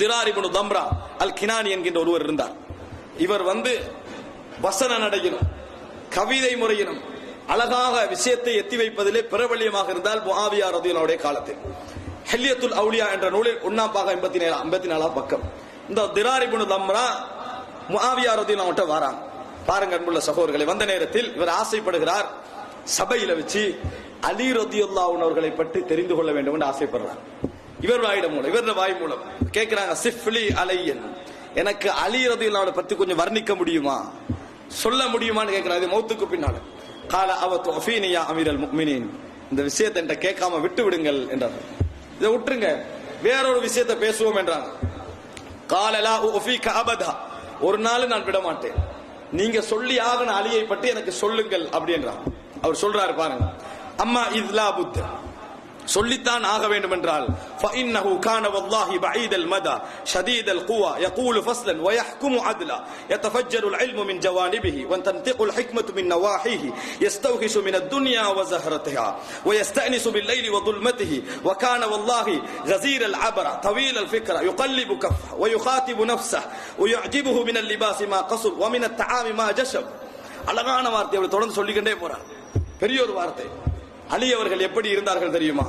திராரிபுனு தம்ரா அல் கினானி என்கின்ற ஒருவர் இருந்தார். இவர் வந்து வசன நடையிலும் கவிதை முறையிலும் அழகாக விஷயத்தை எத்தி வைப்பதிலே பிரபல்யமாக இருந்தால் முஆவியா ரதியனுடைய காலத்தில். ஹெல்லியத்துல் அவுலியா என்ற நூலில் ஒன்னாம் பாகம் எண்பத்தி நேரம் ஐம்பத்தி நாலாம் பக்கம். இந்த திராரிபுனு தம்ரா முஆவியா ரதியன் அவன்கிட்ட வாராங்க பாருங்க அன்புள்ள சகோதரர்களை வந்த நேரத்தில் இவர் ஆசைப்படுகிறார் சபையில வச்சு அலி ரதியுல்லாஹு அவர்களை பற்றி தெரிந்து கொள்ள வேண்டும் என்று ஆசைப்படுறார். இவர் வாயிடம் மூலம் இவருடைய வாய் மூலம். கேட்கிறாங்க சிஃப்லி அலையன். எனக்கு அழியறது இல்லாத பத்தி கொஞ்சம் வர்ணிக்க முடியுமா? சொல்ல முடியுமான்னு கேட்கிறார். இது மௌத்துக்கு பின்னால. கால அவ தொஃபீனியா அமீரல் முக்மினின் இந்த விஷயத்தை என்கிட்ட கேட்காம விட்டு விடுங்கள் என்றார். இதை விட்டுருங்க. வேறொரு விஷயத்தை பேசுவோம் என்றாங்க. காலலா உஃபீக கபதா ஒரு நாள் நான் விட மாட்டேன் நீங்க சொல்லி ஆகன அழியை பற்றி எனக்கு சொல்லுங்கள் அப்படின்றான் அவர் சொல்றாரு பாருங்க. அம்மா இதுலா புத்தன் சொல்லித்தான் ஆக வேண்டும் என்றால் فإنه كان والله بعيد المدى شديد القوى يقول فصلا ويحكم عدلا يتفجر العلم من جوانبه وتنطق الحكمة من نواحيه يستوحش من الدنيا وزهرتها ويستأنس بالليل وظلمته وكان والله غزير العبر طويل الفكرة يقلب كفه ويخاطب نفسه ويعجبه من اللباس ما قصر ومن الطعام ما جشب அழகான வார்த்தை அவர் தொடர்ந்து சொல்லிக்கிட்டே போறார் பெரிய ஒரு வார்த்தை அலி அவர்கள் எப்படி இருந்தார்கள் தெரியுமா?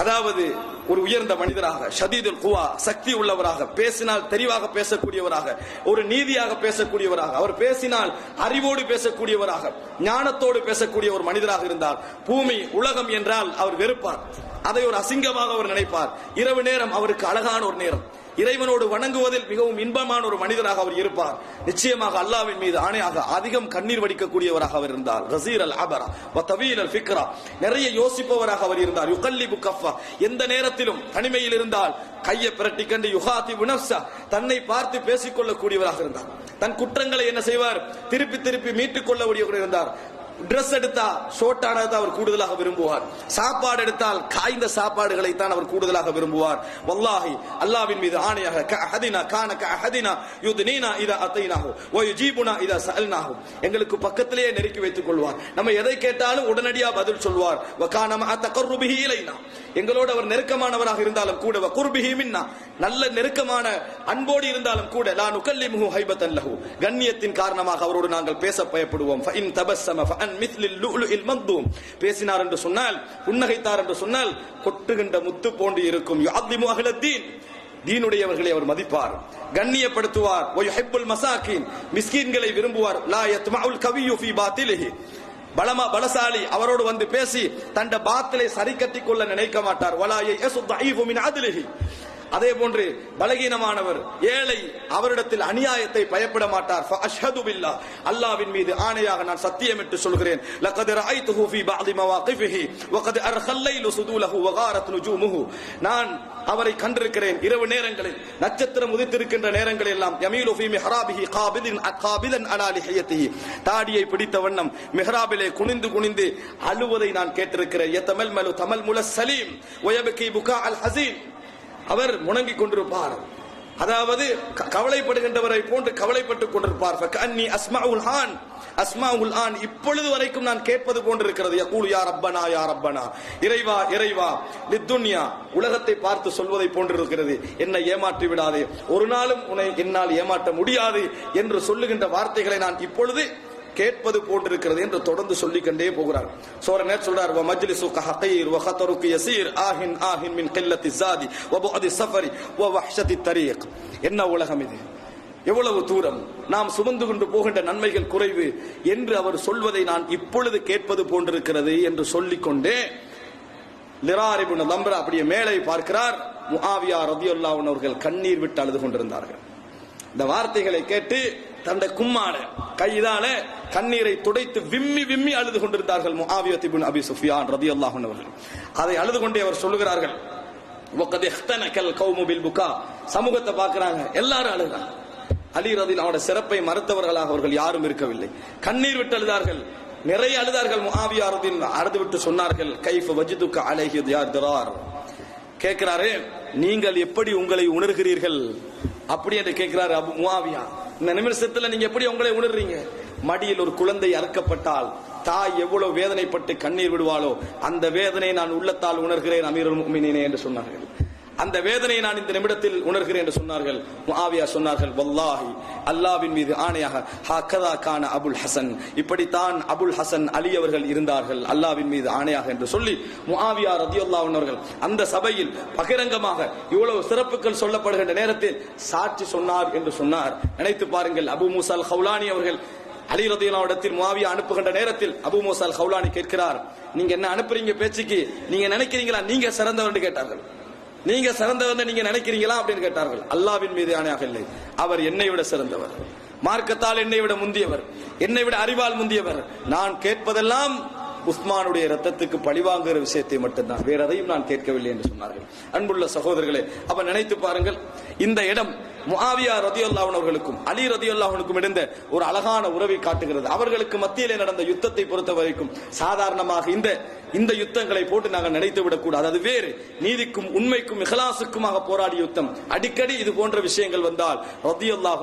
அதாவது ஒரு உயர்ந்த மனிதராக ஷதீதுல் குவா சக்தி உள்ளவராக பேசினால் தெளிவாக பேசக்கூடியவராக ஒரு நீதியாக பேசக்கூடியவராக அவர் பேசினால் அறிவோடு பேசக்கூடியவராக ஞானத்தோடு பேசக்கூடிய ஒரு மனிதராக இருந்தார். பூமி உலகம் என்றால் அவர் வெறுப்பார். அதை ஒரு அசிங்கமாக அவர் நினைப்பார். இரவு நேரம் அவருக்கு அழகான ஒரு நேரம். இறைவனோடு வணங்குவதில் மிகவும் இன்பமான ஒரு மனிதராக அவர் இருப்பார். நிச்சயமாக அல்லாவின் மீது ஆணையாக அதிகம் கண்ணீர் வடிக்கக்கூடியவராக அவர் இருந்தார். ரசீர் அல் அபரா தவீல் அல் ஃபிக்ரா நிறைய யோசிப்பவராக அவர் இருந்தார். யுகல்லிபு கஃபா எந்த நேரத்திலும் தனிமையில் இருந்தால் கையை பிரட்டி கண்டு யுகாதி உனப்சா தன்னை பார்த்து பேசிக்கொள்ளக்கூடியவராக இருந்தார். தன் குற்றங்களை என்ன செய்வார்? திருப்பி திருப்பி மீட்டுக் கொள்ளக்கூடியவர் இருந்தார். ட்ரெஸ் எடுத்தா ஷோர்ட்டானதை அவர் கூடுதலாக விரும்புவார். சாப்பாடு எடுத்தால் காய்ந்த சாப்பாடுகளை தான் அவர் கூடுதலாக விரும்புவார். வல்லாஹி அல்லாவின் மீது ஆணையாக க அஹதினா கான க அஹதினா யுத்னீனா இதா அத்தைனாஹு வ யுஜீபுனா இதா சல்னாகும் எங்களுக்கு பக்கத்திலேயே நெருக்கி வைத்துக் கொள்வார். நம்ம எதை கேட்டாலும் உடனடியாக பதில் சொல்வார். வ கான அத்த தகர்ருபிஹி இலைனா. எங்களோடு அவர் நெருக்கமானவராக இருந்தாலும் கூட வ குர்பிஹி மின்னா. நல்ல நெருக்கமான அன்போடு இருந்தாலும் கூட லா நுகல்லிமுஹு ஹைபத்தன் லஹு. கண்ணியத்தின் காரணமாக அவரோடு நாங்கள் பேச பயப்படுவோம். ஃப இன் தபஸ்ஸம ஃப அன் மித்லில் இல் மக்தூம். பேசினார் என்று சொன்னால் புன்னகைத்தார் என்று சொன்னால் கொட்டுகின்ற முத்து போன்று இருக்கும். யுஅத்திமு அஹ்லத்தீன். தீனுடையவர்களை அவர் மதிப்பார். கண்ணியப்படுத்துவார். ஒயுஹிப்புல் மசாக்கின் மிஸ்கீன்களை விரும்புவார். லா யத்மஉல் கவியு ஃபீ பாத்திலிஹி. பலமா பலசாலி அவரோடு வந்து பேசி தண்ட பாத்திலை சரி கட்டிக்கொள்ள நினைக்க மாட்டார். வலாயை மின் அதிலிஹி. அதே போன்று பலகீனமானவர் ஏழை அவரிடத்தில் அநியாயத்தை பயப்பட மாட்டார். அல்லாவின் மீது ஆணையாக நான் சத்தியமிட்டு சொல்கிறேன். வகாரத் நான் அவரை கண்டிருக்கிறேன் இரவு நேரங்களில் நட்சத்திரம் உதித்திருக்கின்ற நேரங்களில் எல்லாம் யமீலு ஃபீ மிஹ்ராபிஹி காபிதின் காபிதன் அலா லிஹியத்திஹி. தாடியை பிடித்த வண்ணம் மிஹ்ராபிலே குனிந்து குனிந்து அழுவதை நான் கேட்டிருக்கிறேன். யதமல் மலு தமல் முல சலீம். வயபகி புகா அல் ஹசீன். அவர் முணங்கிக் கொண்டிருப்பார். அதாவது க- கவலைப்படுகின்றவரை போன்று கவலைப்பட்டுக் கொண்டிருப்பார். ஃபக்கன்னி அஸ்மாஉல் ஹான் அஸ்மாஉல் ஆன் இப்பொழுது வரைக்கும் நான் கேட்பது போன்றிருக்கிறது. யகூல் யார் அப்பனா யார் அப்பனா இறைவா இறைவா லித்துன்யா. உலகத்தை பார்த்து சொல்வதை போன்றிருக்கிறது. என்னை ஏமாற்றி விடாதே. ஒரு நாளும் உன்னை என்னால் ஏமாற்ற முடியாது என்று சொல்லுகின்ற வார்த்தைகளை நான் இப்பொழுது கேட்பது போன்றிருக்கிறது என்று தொடர்ந்து சொல்லிக்கொண்டே போகிறார். சோர நேர் சொல்றார் வ மஜ்லிசு ஹகீர் வ ஹதருக்கு யசீர் ஆஹின் ஆஹின் மின் கில்லத்தி ஸாதி வ புஅதி ஸஃபரி வ வஹ்ஷதி தரீக் என்ன உலகம் இது? எவ்வளவு தூரம் நாம் சுமந்து கொண்டு போகின்ற நன்மைகள் குறைவு என்று அவர் சொல்வதை நான் இப்பொழுது கேட்பது போன்றிருக்கிறது என்று சொல்லிக்கொண்டே லிராரிபுன் லம்ரா அப்படியே மேலே பார்க்கிறார். முஆவியா ரதியுல்லாஹு அவர்கள் கண்ணீர் விட்டு அழுது கொண்டிருந்தார்கள். இந்த வார்த்தைகளை கேட்டு தண்டை கும்மால கையிலால கண்ணீரை துடைத்து விம்மி விம்மி அழுது கொண்டிருந்தார்கள் முஆவியத் இப்னு அபி சுஃபியான் ரதியல்லாஹு அன்ஹு அவர்கள். அதை அழுது கொண்டே அவர் சொல்லுகிறார்கள் வகத் இஹ்தனகல் கௌமு பில் சமூகத்தை பார்க்கறாங்க எல்லாரும் அழுகிறாங்க. அலி ரதில் அவருடைய சிறப்பை மறுத்தவர்களாக அவர்கள் யாரும் இருக்கவில்லை. கண்ணீர் விட்டு அழுதார்கள். நிறைய அழுதார்கள் முஆவியா ரதில் அழுது விட்டு சொன்னார்கள் கைஃப் வஜிதுக்க அலைஹி யார் திரார் கேட்கிறாரு நீங்கள் எப்படி உங்களை உணர்கிறீர்கள்? அப்படி என்று கேட்கிறாரு அபு முஆவியா. இந்த நிமிஷத்துல நீங்க எப்படி உங்களை உணர்றீங்க? மடியில் ஒரு குழந்தை அறுக்கப்பட்டால் தாய் எவ்வளவு வேதனைப்பட்டு கண்ணீர் விடுவாளோ அந்த வேதனை நான் உள்ளத்தால் உணர்கிறேன் அமீரல் முஃமினீனே என்று சொன்னார்கள். அந்த வேதனையை நான் இந்த நிமிடத்தில் உணர்கிறேன் என்று சொன்னார்கள். முஆவியா சொன்னார்கள் வல்லாஹி அல்லாவின் மீது ஆணையாக ஹக்கதா கான அபுல் ஹசன். இப்படித்தான் அபுல் ஹசன் அலி அவர்கள் இருந்தார்கள் அல்லாவின் மீது ஆணையாக என்று சொல்லி முஆவியா ரதியுல்லாஹு அவர்கள் அந்த சபையில் பகிரங்கமாக இவ்வளவு சிறப்புகள் சொல்லப்படுகின்ற நேரத்தில் சாட்சி சொன்னார் என்று சொன்னார். நினைத்து பாருங்கள் அபு மூசால் ஹவுலானி அவர்கள் அலி ரதியுல்லாவிடத்தில் முவாவியா அனுப்புகின்ற நேரத்தில் அபு மூசால் ஹவுலானி கேட்கிறார். நீங்க என்ன அனுப்புறீங்க பேச்சுக்கு? நீங்க நினைக்கிறீங்களா? நீங்க சிறந்தவர் என்று கேட்டார்கள். நீங்க சிறந்தவர் நீங்க நினைக்கிறீங்களா அப்படின்னு கேட்டார்கள். அல்லாவின் மீது ஆணையாக இல்லை. அவர் என்னை விட சிறந்தவர். மார்க்கத்தால் என்னை விட முந்தியவர். என்னை விட அறிவால் முந்தியவர். நான் கேட்பதெல்லாம் உஸ்மானுடைய ரத்தத்துக்கு பழிவாங்குற விஷயத்தை மட்டும்தான். வேற எதையும் நான் கேட்கவில்லை என்று சொன்னார்கள். அன்புள்ள சகோதரர்களே அப்ப நினைத்து பாருங்கள். இந்த இடம் முஆவியா ரதியுல்லாஹன் அவர்களுக்கும் அலி ரதியுல்லாஹனுக்கும் இருந்த ஒரு அழகான உறவை காட்டுகிறது. அவர்களுக்கு மத்தியிலே நடந்த யுத்தத்தை பொறுத்த வரைக்கும் சாதாரணமாக இந்த இந்த யுத்தங்களை போட்டு நாங்கள் நினைத்து விடக்கூடாது. அது வேறு நீதிக்கும் உண்மைக்கும் இஹ்லாசுக்குமாக போராடிய யுத்தம். அடிக்கடி இது போன்ற விஷயங்கள் வந்தால் ரதியுல்லாஹ்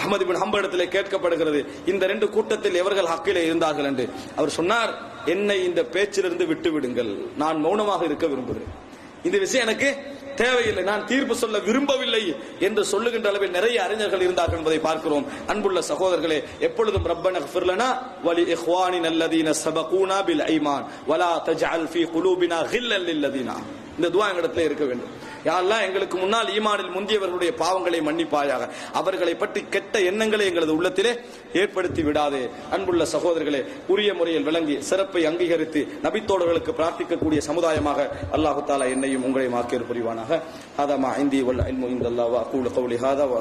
அகமது பின் ஹம்படத்திலே கேட்கப்படுகிறது இந்த ரெண்டு கூட்டத்தில் எவர்கள் ஹக்கிலே இருந்தார்கள் என்று. அவர் சொன்னார் என்னை இந்த பேச்சிலிருந்து விட்டு விடுங்கள் நான் மௌனமாக இருக்க விரும்புகிறேன். இந்த விஷயம் எனக்கு தேவையில்லை. நான் தீர்ப்பு சொல்ல விரும்பவில்லை என்று சொல்லுகின்ற அளவில் நிறைய அறிஞர்கள் இருந்தார்கள் என்பதை பார்க்கிறோம். அன்புள்ள சகோதரர்களே எப்பொழுதும் ரப்பன ஃபிர்லனா வலி இஹ்வானி நல்லதீன சபகூனா பில் ஐமான் வலா தஜ்அல் ஃபீ குலூபினா ஹில்லல் லில்லதீனா. இந்த துவா எங்களிடத்தில் இருக்க வேண்டும். யாரெல்லாம் எங்களுக்கு முன்னால் ஈமானில் முந்தியவர்களுடைய பாவங்களை மன்னிப்பாயாக அவர்களை பற்றி கெட்ட எண்ணங்களை எங்களது உள்ளத்திலே ஏற்படுத்தி விடாதே. அன்புள்ள சகோதரர்களே உரிய முறையில் விளங்கி சிறப்பை அங்கீகரித்து நபித்தோழர்களுக்கு பிரார்த்திக்கக்கூடிய சமுதாயமாக அல்லாஹு தாலா என்னையும் உங்களையும் ஆக்கியர் புரிவானாக. ஹாதா மா இந்தி வல் இல்மு இந்தல்லாஹ் வ அகூலு கௌலி ஹாதா வ